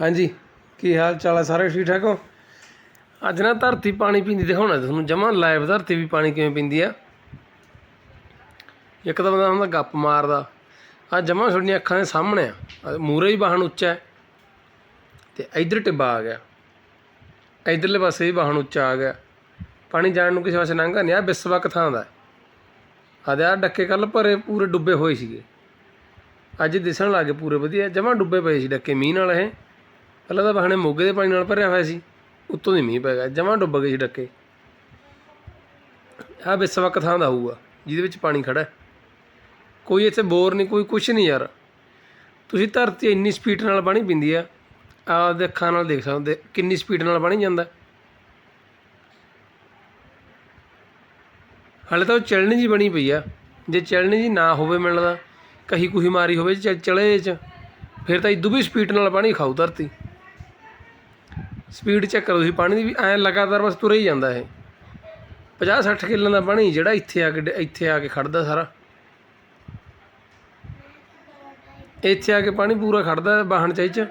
ਹਾਂਜੀ, ਕੀ ਹਾਲ ਚਾਲ ਹੈ ਸਾਰੇ ਠੀਕ ਠਾਕ ਹੋ? ਅੱਜ ਨਾ ਧਰਤੀ ਪਾਣੀ ਪੀਂਦੀ, ਦਿਖਾਉਣਾ ਤੁਹਾਨੂੰ ਜਮਾ ਲਾਈਵ ਧਰਤੀ ਵੀ ਪਾਣੀ ਕਿਵੇਂ ਪੀਂਦੀ ਆ। ਇੱਕ ਤਾਂ ਬੰਦਾ ਹੁੰਦਾ ਗੱਪ ਮਾਰਦਾ। ਆ ਜਮਾ ਤੁਹਾਡੀਆਂ ਅੱਖਾਂ ਦੇ ਸਾਹਮਣੇ ਆ। ਮੂਰੇ ਹੀ ਵਾਹਣ ਉੱਚਾ ਹੈ ਤੇ ਇਧਰ ਟਿੱਬਾ ਆ ਗਿਆ। ਇਧਰਲੇ ਪਾਸੇ ਵੀ ਵਾਹਣ ਉੱਚਾ ਆ ਗਿਆ। ਪਾਣੀ ਜਾਣ ਨੂੰ ਕਿਸੇ ਪਾਸੇ ਲੰਘਾ ਨਹੀਂ ਆ ਬਿਸਵਕ ਥਾਂ ਦਾ ਆਦੇ ਆ ਡੱਕੇ ਕੱਲ ਭਰੇ ਪੂਰੇ ਡੁੱਬੇ ਹੋਏ ਸੀਗੇ। ਅੱਜ ਦਿਸਣ ਲੱਗੇ ਪੂਰੇ ਵਧੀਆ, ਜਮਾ ਡੁੱਬੇ ਪਏ ਸੀ ਡੱਕੇ, ਮੀਂਹ ਨਾਲ ਇਹ। ਪਹਿਲਾਂ ਤਾਂ ਬਹਾਨੇ ਮੋਗੇ ਦੇ ਪਾਣੀ ਨਾਲ ਭਰਿਆ ਹੋਇਆ ਸੀ, ਉੱਤੋਂ ਦੀ ਮੀਂਹ ਪੈ ਗਿਆ, ਜਮਾ ਡੁੱਬ ਗਏ ਸੀ ਡੱਕੇ। ਆ ਬਿਸਵਕ ਥਾਂ ਦਾ ਹੋਊਗਾ, ਜਿਹਦੇ ਵਿੱਚ ਪਾਣੀ ਖੜਾ ਕੋਈ ਇੱਥੇ ਬੋਰ ਨਹੀਂ, ਕੋਈ ਕੁਛ ਨਹੀਂ ਯਾਰ। ਤੁਸੀਂ ਧਰਤੀ ਇੰਨੀ ਸਪੀਡ ਨਾਲ ਪਾਣੀ ਪਿੰਦੀ ਆ, ਆਪਦੇ ਅੱਖਾਂ ਨਾਲ ਦੇਖ ਸਕਦੇ, ਕਿੰਨੀ ਸਪੀਡ ਨਾਲ ਪਾਣੀ ਜਾਂਦਾ। ਹਾਲੇ ਤਾਂ ਉਹ ਚਲਣੀ ਜੀ ਬਣੀ ਪਈ ਆ, ਜੇ ਚਲਣੀ ਜੀ ਨਾ ਹੋਵੇ ਮੈਨੂੰ ਲੱਗਦਾ ਕਹੀ ਕੁਹੀ ਮਾਰੀ ਹੋਵੇ ਚ ਚਲੇ ਚ, ਫਿਰ ਤਾਂ ਇਦੋਂ ਵੀ ਸਪੀਡ ਨਾਲ ਪਾਣੀ ਖਾਊ ਧਰਤੀ। ਸਪੀਡ ਚੈੱਕ ਕਰੋ ਤੁਸੀਂ, ਪਾਣੀ ਦੀ ਵੀ ਐ ਲਗਾਤਾਰ ਬਸ ਤੁਰੇ ਹੀ ਜਾਂਦਾ ਇਹ। 50 60 ਕਿੱਲਾਂ ਦਾ ਪਾਣੀ ਜਿਹੜਾ ਇੱਥੇ ਆ ਕੇ ਡ- ਇੱਥੇ ਆ ਕੇ ਖੜਦਾ ਸਾਰਾ। ਇੱਥੇ ਆ ਕੇ ਪਾਣੀ ਪੂਰਾ ਖੜਦਾ ਵਾਹਣ ਚਾਈ ਚ।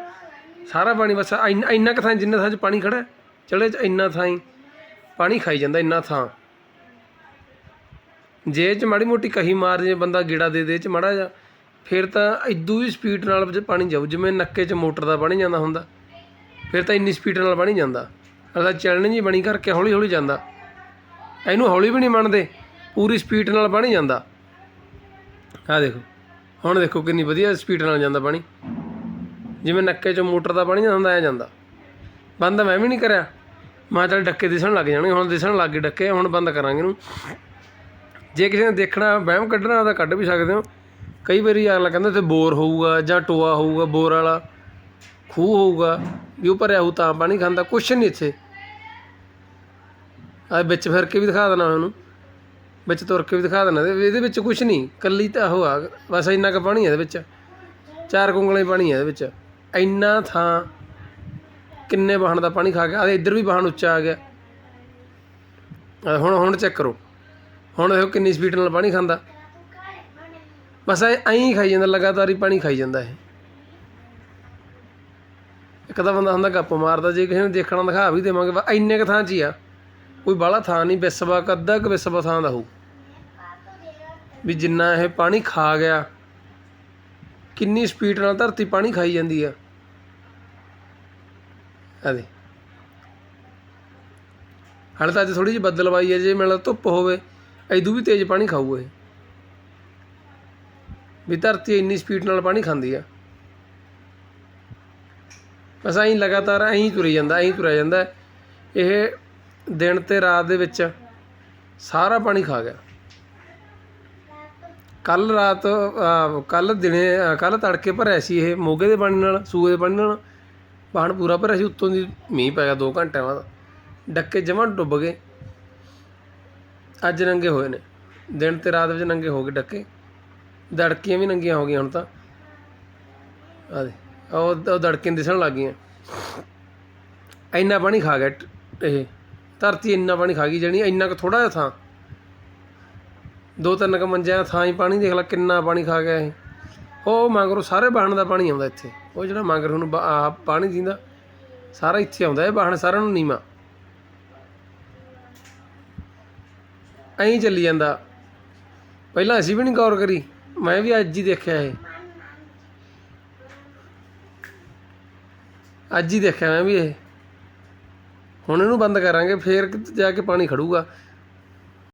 ਸਾਰਾ ਪਾਣੀ ਬਸ ਇੰਨਾ ਇੰਨਾ ਕੁ ਥਾਂ, ਜਿੰਨਾ ਥਾਂ ਚ ਪਾਣੀ ਖੜਾ ਚਲੇ ਚ ਇੰਨਾ ਥਾਂ ਹੀ ਪਾਣੀ ਖਾਈ ਜਾਂਦਾ, ਇੰਨਾ ਥਾਂ। ਜੇ ਚ ਮਾੜੀ ਮੋਟੀ ਕਹੀ ਮਾਰ ਜੇ, ਬੰਦਾ ਗੇੜਾ ਦੇ ਦੇ ਚ ਮਾੜਾ ਜਾ ਫਿਰ ਤਾਂ ਇਦੋਂ ਵੀ ਸਪੀਡ ਨਾਲ ਪਾਣੀ ਜਾਊ, ਜਿਵੇਂ ਨੱਕੇ ਚ ਮੋਟਰ ਦਾ ਪਾਣੀ ਜਾਂਦਾ ਹੁੰਦਾ। ਫਿਰ ਤਾਂ ਇੰਨੀ ਸਪੀਡ ਨਾਲ ਪਾਣੀ ਜਾਂਦਾ। ਅਗਲਾ ਚੱਲਣ ਜੀ ਬਣੀ ਕਰਕੇ ਹੌਲੀ ਹੌਲੀ ਜਾਂਦਾ। ਇਹਨੂੰ ਹੌਲੀ ਵੀ ਨਹੀਂ ਮੰਨਦੇ, ਪੂਰੀ ਸਪੀਡ ਨਾਲ ਪਾਣੀ ਜਾਂਦਾ। ਆ ਦੇਖੋ, ਹੁਣ ਦੇਖੋ ਕਿੰਨੀ ਵਧੀਆ ਸਪੀਡ ਨਾਲ ਜਾਂਦਾ ਪਾਣੀ ਜਿਵੇਂ ਨੱਕੇ ਚੋਂ ਮੋਟਰ ਦਾ ਪਾਣੀ ਜਾਂਦਾ, ਐ ਜਾਂਦਾ। ਬੰਦ ਮੈਂ ਵੀ ਨਹੀਂ ਕਰਿਆ। ਮੈਂ ਚੱਲ ਡੱਕੇ ਦਿਸਣ ਲੱਗ ਜਾਣਗੇ, ਹੁਣ ਦਿਸਣ ਲੱਗ ਗਏ ਡੱਕੇ, ਹੁਣ ਬੰਦ ਕਰਾਂਗੇ ਇਹਨੂੰ। ਜੇ ਕਿਸੇ ਨੇ ਦੇਖਣਾ, ਵਹਿਮ ਕੱਢਣਾ ਤਾਂ ਕੱਢ ਵੀ ਸਕਦੇ ਹੋ। ਕਈ ਵਾਰੀ ਅਗਲਾ ਕਹਿੰਦਾ ਤੇ ਬੋਰ ਹੋਊਗਾ ਜਾਂ ਟੋਆ ਹੋਊਗਾ, ਬੋਰ ਵਾਲਾ। ਖੂਹ ਹੋਊਗਾ, ਵੀ ਉਹ ਭਰਿਆ ਹੋਊ ਤਾਂ ਪਾਣੀ ਖਾਂਦਾ, ਕੁਛ ਨਹੀਂ ਇੱਥੇ। ਆ ਵਿੱਚ ਫਿਰ ਕੇ ਵੀ ਦਿਖਾ ਦੇਣਾ ਉਹਨੂੰ। ਵਿੱਚ ਤੁਰ ਕੇ ਵੀ ਦਿਖਾ ਦੇਣਾ ਇਹਦੇ ਵਿੱਚ ਕੁਛ ਨਹੀਂ ਕੱਲੀ ਤਾਂ ਉਹ ਆ, ਬਸ ਇੰਨਾ ਕੁ ਪਾਣੀ ਹੈ ਇਹਦੇ ਵਿੱਚ। ਚਾਰ ਕੁੰਗਲੇ ਪਾਣੀ ਹੈ ਇਹਦੇ ਵਿੱਚ। ਇੰਨਾ ਥਾਂ ਕਿੰਨੇ ਵਾਹਣ ਦਾ ਪਾਣੀ ਖਾ ਗਿਆ ਆ ਇੱਧਰ ਵੀ ਵਾਹਣ ਉੱਚਾ ਆ ਗਿਆ। ਹੁਣ ਹੁਣ ਚੈੱਕ ਕਰੋ। ਹੁਣ ਦੇਖੋ ਕਿੰਨੀ ਸਪੀਡ ਨਾਲ ਪਾਣੀ ਖਾਂਦਾ। ਬਸ ਐ, ਐਂ ਹੀ ਖਾਈ ਜਾਂਦਾ, ਲਗਾਤਾਰ ਹੀ ਪਾਣੀ ਖਾਈ ਜਾਂਦਾ ਇਹ। ਇੱਕ ਤਾਂ ਬੰਦਾ ਹੁੰਦਾ ਗੱਪ ਮਾਰਦਾ, ਜੇ ਕਿਸੇ ਨੂੰ ਦੇਖਣਾ ਦਿਖਾ ਵੀ ਦੇਵਾਂਗੇ, ਬਸ ਇੰਨੇ ਕ ਥਾਂ 'ਚ ਹੀ ਆ। ਕੋਈ ਬਾਹਲਾ ਥਾਂ ਨਹੀਂ, ਬਿਸਵਾ ਕੁ ਅੱਧਾ ਕੁ ਬਿਸਵਾ ਥਾਂ ਦਾ ਹੋਊ। ਵੀ ਜਿੰਨਾ ਇਹ ਪਾਣੀ ਖਾ ਗਿਆ, ਕਿੰਨੀ ਸਪੀਡ ਨਾਲ ਧਰਤੀ ਪਾਣੀ ਖਾਈ ਜਾਂਦੀ ਆ। ਆ ਹਾਲੇ ਤਾਂ ਅੱਜ ਥੋੜੀ ਜਿਹੀ ਬੱਦਲਵਾਈ ਹੈ ਜੇ ਮਿਲ ਧੁੱਪ ਹੋਵੇ, ਐਦੂ ਵੀ ਤੇਜ਼ ਪਾਣੀ ਖਾਊ ਇਹ। ਵੀ ਧਰਤੀ ਇੰਨੀ ਸਪੀਡ ਨਾਲ ਪਾਣੀ ਖਾਂਦੀ ਆ। ਬਸ ਐਂ ਲਗਾਤਾਰ ਐਂ ਹੀ ਤੁਰੀ ਜਾਂਦਾ, ਐਂ ਤੁਰਿਆ ਜਾਂਦਾ। ਇਹ ਦਿਨ ਤੇ ਰਾਤ ਦੇ ਵਿੱਚ ਸਾਰਾ ਪਾਣੀ ਖਾ ਗਿਆ। ਕੱਲ ਰਾਤ ਕੱਲ ਦਿਨੇ ਕੱਲ ਤੜਕੇ ਭਰਿਆ ਸੀ ਇਹ ਮੋਗੇ ਦੇ ਪਾਣੀ ਨਾਲ, ਸੂਏ ਦੇ ਪਾਣੀ ਨਾਲ। ਬਾਹਣ ਪੂਰਾ ਭਰਿਆ ਸੀ, ਉੱਤੋਂ ਦੀ ਮੀਂਹ ਪੈ ਗਿਆ 2 ਘੰਟਿਆਂ ਬਾਅਦ। ਡੱਕੇ ਜਮਾਂ ਡੁੱਬ ਗਏ। ਅੱਜ ਨੰਗੇ ਹੋਏ ਨੇ। ਦਿਨ ਤੇ ਰਾਤ ਵਿੱਚ ਨੰਗੇ ਹੋ ਗਏ ਡੱਕੇ। ਦੜਕੀਆਂ ਵੀ ਨੰਗੀਆਂ ਹੋ ਗਈਆਂ ਹੁਣ ਤਾਂ। ਆ ਉਹ ਉਹ ਦੜਕੀਆਂ ਦਿਸਣ ਲੱਗ ਗਈਆਂ। ਇੰਨਾ ਪਾਣੀ ਖਾ ਗਿਆ ਇਹ। ਧਰਤੀ ਇੰਨਾ ਪਾਣੀ ਖਾ ਗਈ ਜਣੀ ਇੰਨਾ ਕੁ ਥੋੜਾ ਜਿਹਾ ਥਾਂ। ਦੋ ਤਿੰਨ ਕ ਮੰਜਿਆਂ ਥਾਂ ਹੀ ਪਾਣੀ ਦੇਖ ਲੈ ਕਿੰਨਾ ਪਾਣੀ ਖਾ ਗਿਆ ਇਹ। ਉਹ ਮੰਗਰੋ ਸਾਰੇ ਬਾਹਣ ਦਾ ਪਾਣੀ ਆਉਂਦਾ ਇੱਥੇ। ਉਹ ਜਿਹੜਾ ਮੰਗਰ ਨੂੰ ਬਾ- ਪਾਣੀ ਦਿੰਦਾ, ਸਾਰਾ ਇੱਥੇ ਆਉਂਦਾ ਇਹ ਬਾਹਣ ਸਾਰਿਆਂ ਨੂੰ ਨੀਵਾ। ਐਂ ਚੱਲੀ ਜਾਂਦਾ। ਪਹਿਲਾਂ ਅਸੀਂ ਵੀ ਨਹੀਂ ਗੌਰ ਕਰੀ, ਮੈਂ ਵੀ ਅੱਜ ਹੀ ਦੇਖਿਆ ਇਹ। ਅੱਜ ਹੀ ਦੇਖਿਆ ਮੈਂ ਵੀ ਇਹ। ਹੁਣ ਇਹਨੂੰ ਬੰਦ ਕਰਾਂਗੇ, ਫਿਰ ਜਾ ਕੇ ਪਾਣੀ ਖੜੂਗਾ।